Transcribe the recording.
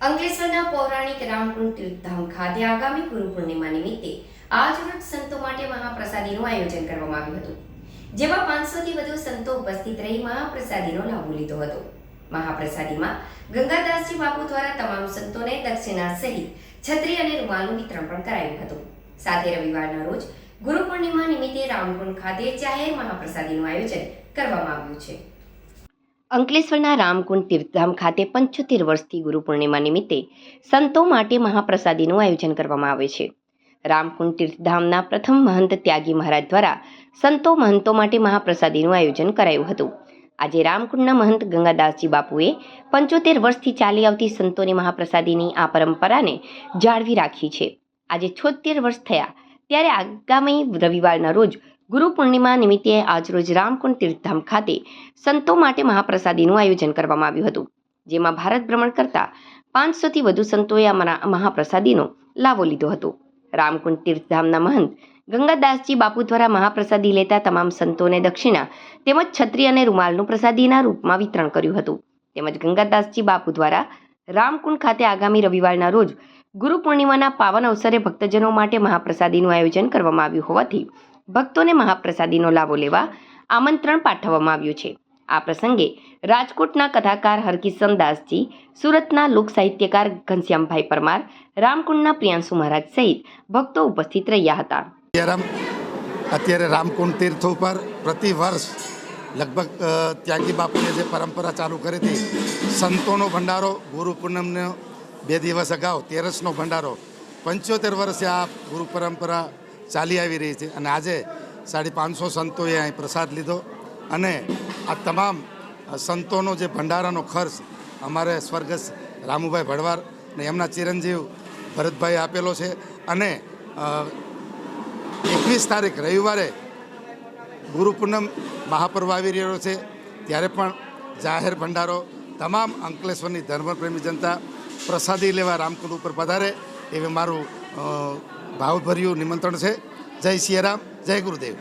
અંકલેશ્વરના પૌરાણિક રામકુંડ તીર્થધામ ખાતે આગામી ગુરુ પૂર્ણિમા નિમિત્તે આજરોજ સંતો માટે મહાપ્રસાદીનું આયોજન કરવામાં આવ્યું હતું. જેમાં પાંચસોથી વધુ સંતો ઉપસ્થિત રહી મહાપ્રસાદીનો લાભ લીધો હતો. મહાપ્રસાદીમાં ગંગાદાસજી બાપુ દ્વારા તમામ સંતોને દક્ષિણા સહિત છત્રી અને રૂમાલનું વિતરણ પણ કરાયું હતું. સાથે રવિવારના રોજ ગુરુ પૂર્ણિમા નિમિત્તે રામકુંડ ખાતે જાહેર મહાપ્રસાદીનું આયોજન કરવામાં આવ્યું છે. અંકલેશ્વરના રામકુંડ તીર્થધામ ખાતે પંચોતેર વર્ષથી ગુરુ પૂર્ણિમા નિમિત્તે સંતો માટે મહાપ્રસાદીનું આયોજન કરવામાં આવે છે. રામકુંડ તીર્થધામના પ્રથમ મહંત ત્યાગી મહારાજ દ્વારા સંતો મહંતો માટે મહાપ્રસાદીનું આયોજન કરાયું હતું. આજે રામકુંડના મહંત ગંગાદાસજી બાપુએ પંચોતેર વર્ષથી ચાલી આવતી સંતોની મહાપ્રસાદીની આ પરંપરાને જાળવી રાખી છે. આજે છોતેર વર્ષ થયા, ત્યારે આગામી રવિવારના રોજ ગુરુ પૂર્ણિમા નિમિત્તે આજરોજ રામકુંડ તીર્થધામ ખાતે સંતો માટે મહાપ્રસાદીનું આયોજન કરવામાં આવ્યું હતું, જેમાં ભારત ભ્રમણ કરતા પાંચસોથી વધુ સંતોએ અમારા મહાપ્રસાદીનો લાવો લીધો હતો. રામકુંડ તીર્થધામના મહંત ગંગાદાસજી બાપુ દ્વારા મહાપ્રસાદી લેતા તમામ સંતોને દક્ષિણા તેમજ છત્રી અને રૂમાલનું પ્રસાદીના રૂપમાં વિતરણ કર્યું હતું. તેમજ ગંગાદાસજી બાપુ દ્વારા રામકુંડ ખાતે આગામી રવિવારના રોજ ગુરુ પૂર્ણિમાના પાવન અવસરે ભક્તજનો માટે મહાપ્રસાદીનું આયોજન કરવામાં આવ્યું હોવાથી ભક્તોને મહાપ્રસાદીનો લાભો લેવા આમંત્રણ પાઠવવામાં આવ્યું છે. આ પ્રસંગે રાજકોટના કથાકાર હરકિશન દાસજી, સુરતના લોક સાહિત્યકાર ઘનશ્યામભાઈ પરમાર, રામકુંડના પ્રિયાંશુ મહારાજ સહિત ભક્તો ઉપસ્થિત રહ્યા હતા. અત્યારે રામકુંડ તીર્થ ઉપર પ્રતિ વર્ષ લગભગ ત્યાગી બાપુએ જે પરંપરા ચાલુ કરી હતી, સંતોનો ભંડારો, ગુરુ પૂનમનો બે દિવસ અગાઉ તેરસનો ભંડારો, પંચોતેર વર્ષે આ ગુરુ પરંપરા ચાલી આવી રહી છે અને આજે સાડી પાંચસો સંતોએ અહીં પ્રસાદ લીધો. અને આ તમામ સંતોનો જે ભંડારાનો ખર્ચ અમારે સ્વર્ગસ્થ રામુભાઈ ભડવાર અને એમના ચિરંજીવ ભરતભાઈ આપેલો છે. અને એકવીસ તારીખ રવિવારે ગુરુપૂનમ મહાપર્વ આવી રહ્યો છે. ત્યારે પણ જાહેર ભંડારો, તમામ અંકલેશ્વરની ધર્મપ્રેમી જનતા પ્રસાદી લેવા રામકુંડ ઉપર પધારે એવી મારું ભાવભર્યું નિમંત્રણ છે. જય સિયારામ જય ગુરુદેવ.